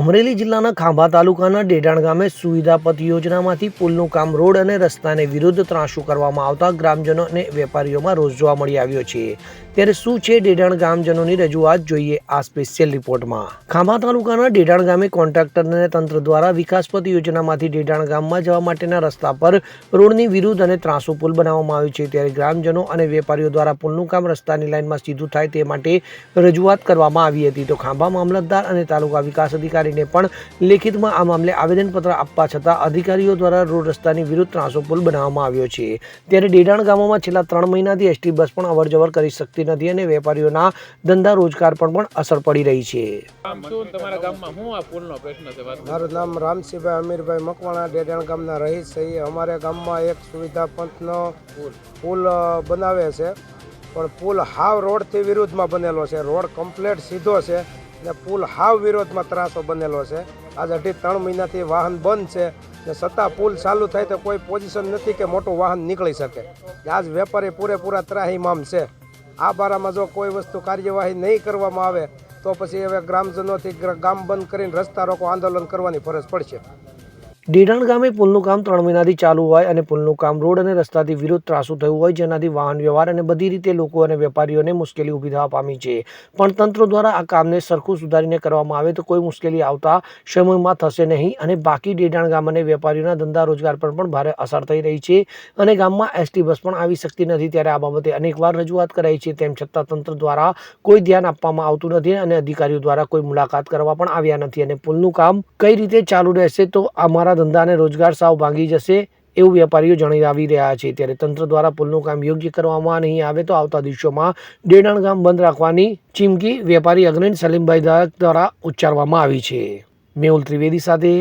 અમરેલી જિલ્લાના ખાંભા તાલુકાના ડેડાણ ગામે સુવિધાપથ યોજનામાંથી પુલનું કામ રોડ અને રસ્તાને વિરુદ્ધ ત્રાંસુ કરવામાં આવતા ગ્રામજનો અને વેપારીઓમાં રોષ જોવા મળી આવ્યો છે. ત્યારે શું છે ડેડાણ ગામજનોની રજૂઆત જોઈએ આ સ્પેશિયલ રિપોર્ટમાં. ખાંભા તાલુકાના ડેડાણ ગામે કોન્ટ્રાક્ટર અને તંત્ર દ્વારા વિકાસપથ યોજનામાંથી ડેડાણ ગામમાં જવા માટેના રસ્તા પર રોડની વિરુદ્ધ અને ત્રાંસુ પુલ બનાવવામાં આવ્યો છે. ત્યારે ગ્રામજનો અને વેપારીઓ દ્વારા પુલનું કામ રસ્તાની લાઇનમાં સીધું થાય તે માટે રજૂઆત કરવામાં આવી હતી. તો ખાંભા મામલતદાર અને તાલુકા વિકાસ અધિકારીને પણ લેખિતમાં આ મામલે આવેદનપત્ર આપવા છતાં અધિકારીઓ દ્વારા રોડ રસ્તાની વિરુદ્ધ ત્રાસો પુલ બનાવવામાં આવ્યો છે. ત્યારે ડેડાણ ગામોમાં છેલ્લા ત્રણ મહિનાથી એસટી બસ પણ અવરજવર કરી શકતી નથી અને વેપારીઓના ધંધા રોજગાર પર પણ અસર પડી રહી છે. મારું નામ રામસિંહભાઈ અમીરભાઈ મકવાણા ડેડાણ ગામના રહીશ છે એ અમારે ગામમાં એક સુવિધા પંથનો પુલ. બનાવે છે. પણ પુલ હાવ રોડથી વિરુદ્ધમાં બનેલો છે. રોડ કમ્પ્લેટ સીધો છે. ને પુલ હાવ વિરોધમાં ત્રાસો બનેલો છે. આજ અઢી ત્રણ મહિનાથી વાહન બંધ છે ને છતાં પુલ ચાલુ થાય તો કોઈ પોઝિશન નથી કે મોટું વાહન નીકળી શકે. આજ વેપારી પૂરેપૂરા ત્રાહીમામ છે. આ બારામાં જો કોઈ વસ્તુ કાર્યવાહી નહીં કરવામાં આવે, તો પછી હવે ગ્રામજનોથી ગામ બંધ કરીને રસ્તા રોકો આંદોલન કરવાની ફરજ પડશે. ડેડાણ ગામે પુલનું કામ ત્રણ મહિનાથી ચાલુ હોય અને પુલનું કામ રોડ અને રસ્તાથી વિરુદ્ધ ત્રાસુ થયું હોય, જેનાથી વાહન વ્યવહાર અને બધી રીતે લોકો અને વેપારીઓને મુશ્કેલી ઊભી થવા પામી છે. પણ તંત્ર દ્વારા આ કામને સરખું સુધારીને કરવામાં આવે તો કોઈ મુશ્કેલી આવતા સમયમાં થશે નહીં અને બાકી ડેડાણ ગામ અને વેપારીઓના ધંધા રોજગાર પર પણ ભારે અસર થઈ રહી છે અને ગામમાં એસટી બસ પણ આવી શકતી નથી ત્યારે આ બાબતે અનેકવાર રજૂઆત કરાઈ છે. તેમ છતાં તંત્ર દ્વારા કોઈ ધ્યાન આપવામાં આવતું નથી અને અધિકારીઓ દ્વારા કોઈ મુલાકાત કરવા પણ આવ્યા નથી અને પુલનું કામ કઈ રીતે ચાલુ રહેશે તો અમારા ધંધા અને રોજગાર સાવ ભાંગી જશે એવું વેપારીઓ જણાવી રહ્યા છે. ત્યારે તંત્ર દ્વારા પુલનું કામ યોગ્ય કરવામાં નહીં આવે તો આવતા દિવસોમાં ડેડાણ ગામ બંધ રાખવાની ચીમકી વેપારી અગ્રણી સલીમભાઈ દ્વારા ઉચ્ચારવામાં આવી છે. મેહુલ ત્રિવેદી સાથે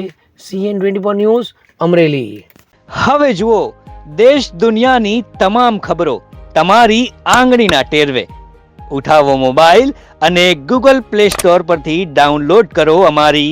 સીએન ટ્વેન્ટી ન્યૂઝ, અમરેલી. હવે જુઓ, દેશ દુનિયાની તમામ ખબરો તમારી આંગળીના ટેરવે. ઉઠાવો મોબાઈલ અને ગૂગલ પ્લે સ્ટોર પરથી ડાઉનલોડ કરો અમારી